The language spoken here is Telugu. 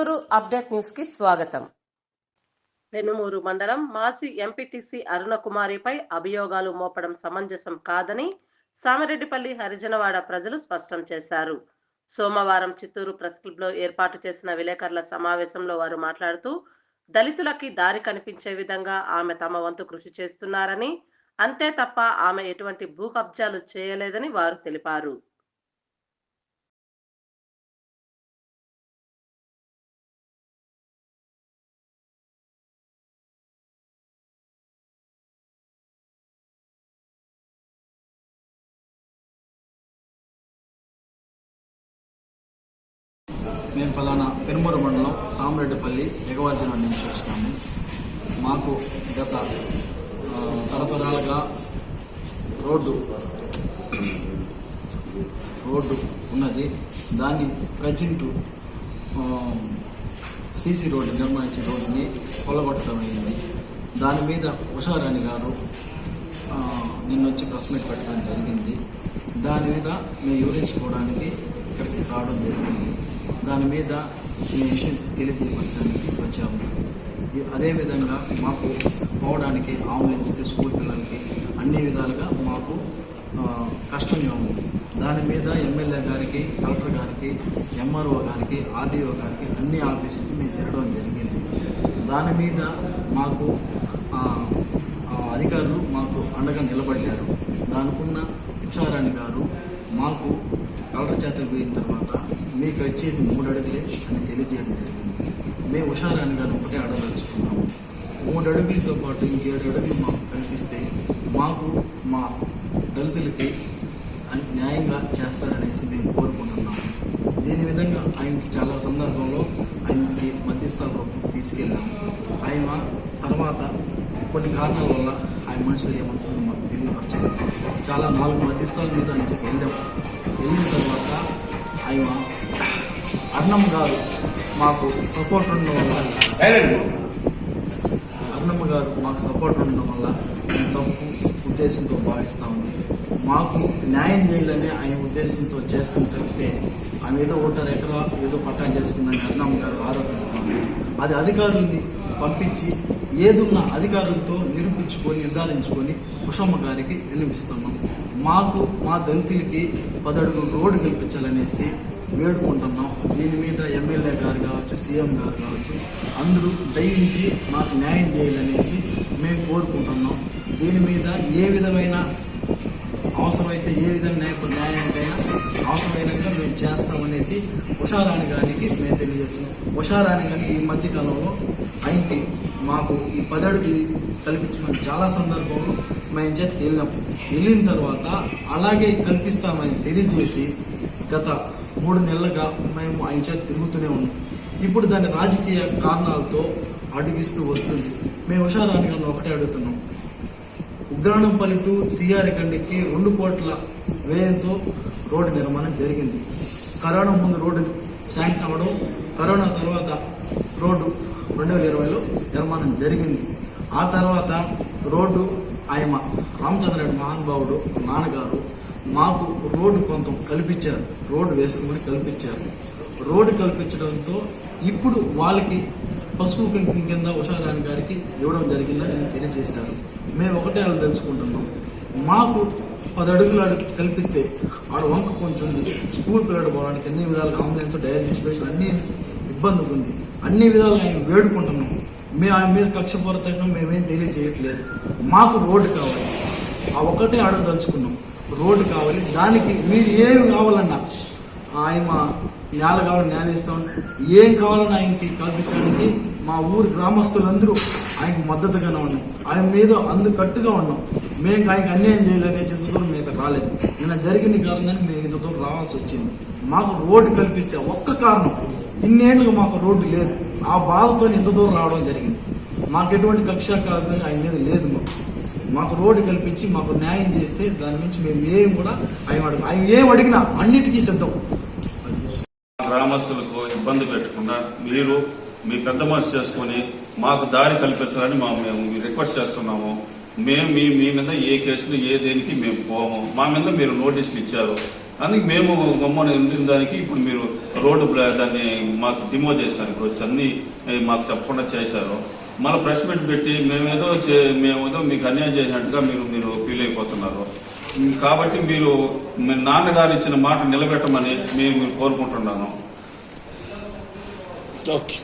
చిత్తూరు అప్డేట్ న్యూస్కి స్వాగతం. పెనుమూరు మండలం మాజీ ఎంపీటీసీ అరుణకుమారిపై అభియోగాలు మోపడం సమంజసం కాదని సామిరెడ్డిపల్లి హరిజనవాడ ప్రజలు స్పష్టం చేశారు. సోమవారం చిత్తూరు ప్రెస్ క్లబ్లో ఏర్పాటు చేసిన విలేకరుల సమావేశంలో వారు మాట్లాడుతూ దళితులకి దారి కనిపించే విధంగా ఆమె తమ వంతు కృషి చేస్తున్నారని అంతే తప్ప ఆమె ఎటువంటి భూ కబ్జాలు చేయలేదని వారు తెలిపారు. మేము ఫలానా పెరుమూరు మండలం సామరెడ్డిపల్లి ఎగవార్జన నుంచి వచ్చినాము. మాకు గత తరతరాలుగా రోడ్డు రోడ్డు ఉన్నది. దాన్ని ప్రజెంట్ సీసీ రోడ్డు నిర్మించిన రోడ్డుని కొల్లగొట్టడం అయింది. దాని మీద ఉషారాణి గారు నిన్నొచ్చి నిన్న వచ్చి ప్రెస్ మీట్ పెట్టడం జరిగింది. దాని మీద మేము వివరించుకోవడానికి ఇక్కడికి రావడం జరిగింది. దాని మీద ఈ విషయం తెలియజేయపరచడానికి వచ్చాము. అదేవిధంగా మాకు పోవడానికి అంబులెన్స్కి స్కూల్ పిల్లలకి అన్ని విధాలుగా మాకు కష్టంగా ఉంది. దాని మీద ఎమ్మెల్యే గారికి కలెక్టర్ గారికి ఎంఆర్ఓ గారికి ఆర్డీఓ గారికి అన్ని ఆఫీసులకి మేము తిరగడం జరిగింది. దాని మీద మాకు అధికారులు మాకు అండగా నిలబడ్డారు. దానికున్న ఉషారాణి గారు మాకు కలర చేత పోయిన తర్వాత మీకు వచ్చేది మూడు అడుగులే అని తెలియజేయడం జరిగింది. మేము ఉషారాణి గారు ఒకటే అడగదలుచుకున్నాము మూడు అడుగులతో పాటు ఇంకేడు అడుగులు మాకు కల్పిస్తే మాకు మా దళితులకి అన్- న్యాయంగా చేస్తారనేసి మేము కోరుకుంటున్నాము. దీని విధంగా ఆయనకి చాలా సందర్భంలో ఆయనకి మధ్యస్థాల తీసుకెళ్ళాము. ఆయన తర్వాత కొన్ని కారణాల వల్ల ఆయన మనుషులు ఏమంటుందో మాకు తెలియపరచారు చాలా నాలుగు మధ్యస్థాల మీద ఆయన చెప్పి వెళ్ళాము వెళ్ళిన తర్వాత ఆయన అన్నం గారు మాకు సపోర్ట్ ఉండడం వల్ల అన్నమ్మ గారు మాకు సపోర్ట్ ఉండడం వల్ల తప్పు ఉద్దేశంతో భావిస్తూ ఉంది మాకు న్యాయం చేయాలనే ఆయన ఉద్దేశంతో చేస్తుంది తప్పితే ఆమె ఏదో ఓటర్ ఎక్కడ ఏదో పట్టా చేసుకుందని అన్నమ్మ గారు ఆరోపిస్తూ ఉంది అది అధికారుల్ని పంపించి ఏదున్న అధికారులతో నిరూపించుకొని నిర్ధారించుకొని కుషమ్మ గారికి వినిపిస్తున్నాం. మాకు మా దళితులకి పదడుగు రోడ్డు కల్పించాలనేసి వేడుకుంటున్నాం. దీని మీద ఎమ్మెల్యే గారు కావచ్చు సీఎం గారు కావచ్చు అందరూ దయించి మాకు న్యాయం చేయాలనేసి మేము కోరుకుంటున్నాం. దీని మీద ఏ విధమైన అవసరమైతే ఏ విధంగా న్యాయ న్యాయానికైనా అవసరమైనాక మేము చేస్తామనేసి ఉషారాణి గారికి మేము తెలియజేస్తున్నాం. ఉషారాణి గారికి ఈ మధ్యకాలంలో ఆయనకి మాకు ఈ పదడుగులు అడుగులు కల్పించమని చాలా సందర్భంలో మేము చేతికి వెళ్ళినాం వెళ్ళిన తర్వాత అలాగే కల్పిస్తామని తెలియజేసి గత మూడు నెలలుగా మేము ఆయన చేతి తిరుగుతూనే ఉన్నాం. ఇప్పుడు దాని రాజకీయ కారణాలతో అడిగిస్తూ వస్తుంది. మేము హుషారాణి గారిని ఒకటే అడుగుతున్నాం. ఉగ్రాణంపల్లి టు సిఆర్ కండికి రెండు కోట్ల వ్యయంతో రోడ్డు నిర్మాణం జరిగింది. కరోనా ముందు రోడ్డు శాంక్షన్ అవ్వడం కరోనా తర్వాత రోడ్డు రెండు వేల ఇరవైలో నిర్మాణం జరిగింది. ఆ తర్వాత రోడ్డు ఆయన రామచంద్రరెడ్డి మహానుభావుడు నాన్నగారు మాకు రోడ్డు కొంత కల్పించారు. రోడ్డు వేసుకుని కల్పించారు. రోడ్డు కల్పించడంతో ఇప్పుడు వాళ్ళకి పసుపు కుంకుమ కింద ఉషారాణి గారికి ఇవ్వడం జరిగిందని నేను తెలియజేశాను. మేము ఒకటే వాళ్ళు తెలుసుకుంటున్నాం. మాకు పది అడుగులు అడుగు కల్పిస్తే ఆడ వంక కొంచెం స్కూల్ పిల్లడు పోవడానికి అన్ని విధాలుగా అంబులెన్స్ డయాలసిస్ పేషెంట్ అన్ని ఇబ్బంది ఉంది. అన్ని విధాలుగా ఆయన వేడుకుంటున్నాం. మేము ఆయన మీద కక్షపూరితంగా మేమేం తెలియజేయట్లేదు. మాకు రోడ్డు కావాలి. ఆ ఒకటే అడుగు తలుచుకున్నాం రోడ్డు కావాలి. దానికి మీరు ఏమి కావాలన్నా ఆయన నేల కావాలి నేల ఇస్తాం ఏం కావాలని ఆయనకి కల్పించడానికి మా ఊరు గ్రామస్తులందరూ ఆయనకి మద్దతుగానే ఉన్నాం. ఆయన మీద అందు కట్టుగా ఉన్నాం. మేము ఆయనకి అన్యాయం చేయాలనే చింతతో మేము రాలేదు. నిన్న జరిగింది కారణాన్ని మేము ఇంత దూరం రావాల్సి వచ్చింది. మాకు రోడ్డు కల్పిస్తే ఒక్క కారణం ఇన్నేళ్ళుగా మాకు రోడ్డు లేదు. ఆ బాధతో ఇంత దూరం రావడం జరిగింది. మాకు ఎటువంటి కక్ష కాదు ఆయన మీద లేదు మాకు. మాకు రోడ్డు కల్పించి మాకు న్యాయం చేస్తే దాని నుంచి మేము ఏం కూడా ఆయన అడుగు ఆయన ఏం అడిగినా అన్నిటికీ సిద్ధం. గ్రామస్తులకు ఇబ్బంది పెట్టకుండా మీరు మీ పెద్ద మనసు చేసుకొని మాకు దారి కల్పించాలని మా మేము రిక్వెస్ట్ చేస్తున్నాము. మేము మీ మీ మీద ఏ కేసులు ఏ దేనికి మేము పోము. మా మీద మీరు నోటీసులు ఇచ్చారు. అందుకే మేము గమ్మని ఉండిన దానికి ఇప్పుడు మీరు రోడ్డు బ్లా- దాన్ని మాకు డిమో చేశారు. ఇప్పుడు అన్ని మాకు చెప్పకుండా చేశారు. మళ్ళీ ప్రెస్ మీట్ పెట్టి మేమేదో చే- మేమేదో మీకు అన్యాయం చేసినట్టుగా మీరు మీరు ఫీల్ అయిపోతున్నారు. కాబట్టి మీరు మీ నాన్నగారు ఇచ్చిన మాట నిలబెట్టమని మేము కోరుకుంటున్నాను. ఓకే